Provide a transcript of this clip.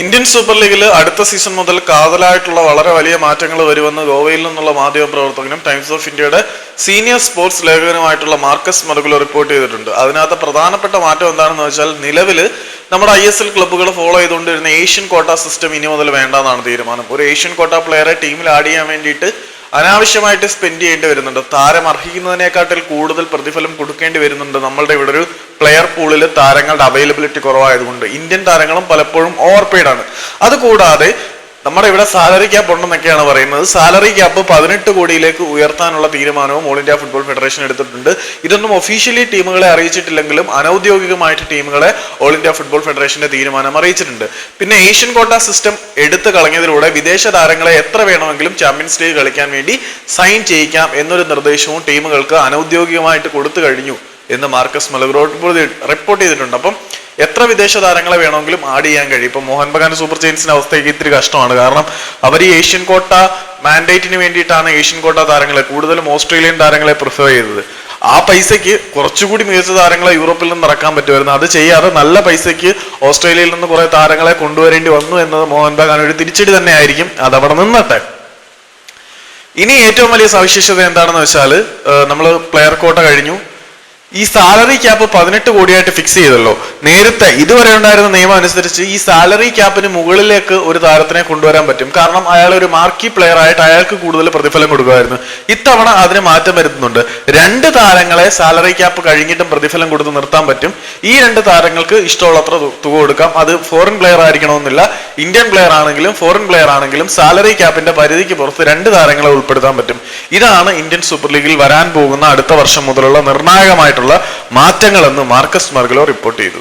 Indian super ലീഗിൽ അടുത്ത season മുതൽ കാതലായിട്ടുള്ള വളരെ വലിയ മാറ്റങ്ങൾ വരുമെന്ന് ഗോവയിൽ നിന്നുള്ള മാധ്യമ പ്രവർത്തകനും ടൈംസ് ഓഫ് ഇന്ത്യയുടെ സീനിയർ സ്പോർട്സ് ലേഖകനുമായിട്ടുള്ള മാർക്കസ് മറുകുല റിപ്പോർട്ട് ചെയ്തിട്ടുണ്ട്. അതിനകത്ത് പ്രധാനപ്പെട്ട മാറ്റം എന്താണെന്ന് വെച്ചാൽ നിലവിൽ നമ്മുടെ ഐ എസ് എൽ ക്ലബ്ബുകൾ ഫോളോ ചെയ്തുകൊണ്ടിരുന്ന ഏഷ്യൻ കോട്ട സിസ്റ്റം ഇനി മുതൽ വേണ്ടെന്നാണ് തീരുമാനം. ഒരു ഏഷ്യൻ കോട്ട പ്ലെയറെ ടീമിൽ ആഡ് ചെയ്യാൻ വേണ്ടിയിട്ട് അനാവശ്യമായിട്ട് സ്പെൻഡ് ചെയ്യേണ്ടി വരുന്നുണ്ട്. താരം അർഹിക്കുന്നതിനേക്കാട്ടിൽ കൂടുതൽ പ്രതിഫലം കൊടുക്കേണ്ടി വരുന്നുണ്ട്. നമ്മളുടെ ഇവിടെ ഒരു പ്ലെയർ പൂളിൽ താരങ്ങളുടെ അവൈലബിലിറ്റി കുറവായതുകൊണ്ട്. ഇന്ത്യൻ താരങ്ങളും പലപ്പോഴും ഓവർ പെയ്ഡ് ആണ്. അതുകൂടാതെ നമ്മുടെ ഇവിടെ സാലറി ക്യാപ്പ് ഉണ്ടെന്നൊക്കെയാണ് പറയുന്നത്. സാലറി ക്യാപ്പ് പതിനെട്ട് കോടിയിലേക്ക് ഉയർത്താനുള്ള തീരുമാനവും ഓൾ ഇന്ത്യ ഫുട്ബോൾ ഫെഡറേഷൻ എടുത്തിട്ടുണ്ട്. ഇതൊന്നും ഒഫീഷ്യലി ടീമുകളെ അറിയിച്ചിട്ടില്ലെങ്കിലും അനൌദ്യോഗികമായിട്ട് ടീമുകളെ ഓൾ ഇന്ത്യ ഫുട്ബോൾ ഫെഡറേഷന്റെ തീരുമാനം അറിയിച്ചിട്ടുണ്ട്. പിന്നെ ഏഷ്യൻ കോട്ട സിസ്റ്റം എടുത്തു കളഞ്ഞതിലൂടെ വിദേശ താരങ്ങളെ എത്ര വേണമെങ്കിലും ചാമ്പ്യൻസ് ലീഗ് കളിക്കാൻ വേണ്ടി സൈൻ ചെയ്യിക്കാം എന്നൊരു നിർദ്ദേശവും ടീമുകൾക്ക് അനൌദ്യോഗികമായിട്ട് കൊടുത്തു കഴിഞ്ഞു എന്ന് മാർക്കസ് മലഗ്രോട്ട് റിപ്പോർട്ട് ചെയ്തിട്ടുണ്ട്. അപ്പം എത്ര വിദേശ താരങ്ങളെ വേണമെങ്കിലും ആഡ് ചെയ്യാൻ കഴിയും? ഇപ്പൊ മോഹൻ ബഗാൻ സൂപ്പർ ജെയിൻസിന്റെ അവസ്ഥയ്ക്ക് ഇത്തിരി കഷ്ടമാണ്. കാരണം അവർ ഈ ഏഷ്യൻ കോട്ട മാൻഡേറ്റിന് വേണ്ടിയിട്ടാണ് ഏഷ്യൻ കോട്ട താരങ്ങളെ കൂടുതലും ഓസ്ട്രേലിയൻ താരങ്ങളെ പ്രിഫർ ചെയ്തത്. ആ പൈസയ്ക്ക് കുറച്ചുകൂടി മികച്ച താരങ്ങളെ യൂറോപ്പിൽ നിന്ന് ഇറക്കാൻ പറ്റുമായിരുന്നു. അത് ചെയ്യാതെ നല്ല പൈസയ്ക്ക് ഓസ്ട്രേലിയയിൽ നിന്ന് കുറെ താരങ്ങളെ കൊണ്ടുവരേണ്ടി വന്നു എന്നത് മോഹൻ ബഗാൻ ഒരു തിരിച്ചടി തന്നെ ആയിരിക്കും. അതവിടെ നിന്നട്ടെ. ഇനി ഏറ്റവും വലിയ സവിശേഷത എന്താണെന്ന് വെച്ചാൽ നമ്മൾ പ്ലെയർ കോട്ട കഴിഞ്ഞു. ഈ സാലറി ക്യാപ്പ് പതിനെട്ട് കോടിയായിട്ട് ഫിക്സ് ചെയ്തല്ലോ. നേരത്തെ ഇതുവരെ ഉണ്ടായിരുന്ന നിയമം അനുസരിച്ച് ഈ സാലറി ക്യാപ്പിന് മുകളിലേക്ക് ഒരു താരത്തിനെ കൊണ്ടുവരാൻ പറ്റും. കാരണം അയാൾ ഒരു മാർക്കി പ്ലെയർ ആയിട്ട് അയാൾക്ക് കൂടുതൽ പ്രതിഫലം കൊടുക്കുമായിരുന്നു. ഇത്തവണ അതിന് മാറ്റം വരുത്തുന്നുണ്ട്. രണ്ട് താരങ്ങളെ സാലറി ക്യാപ്പ് കഴിഞ്ഞിട്ടും പ്രതിഫലം കൊടുത്ത് നിർത്താൻ പറ്റും. ഈ രണ്ട് താരങ്ങൾക്ക് ഇഷ്ടമുള്ളത്ര തുക കൊടുക്കാം. അത് ഫോറിൻ പ്ലെയർ ആയിരിക്കണമെന്നില്ല. ഇന്ത്യൻ പ്ലെയർ ആണെങ്കിലും ഫോറിൻ പ്ലെയർ ആണെങ്കിലും സാലറി ക്യാപ്പിന്റെ പരിധിക്ക് പുറത്ത് രണ്ട് താരങ്ങളെ ഉൾപ്പെടുത്താൻ പറ്റും. ഇതാണ് ഇന്ത്യൻ സൂപ്പർ ലീഗിൽ വരാൻ പോകുന്ന അടുത്ത വർഷം മുതലുള്ള നിർണായകമായിട്ടുള്ള മാറ്റങ്ങളെന്ന് മാർക്കസ് മർഗലോ റിപ്പോർട്ട് ചെയ്തു.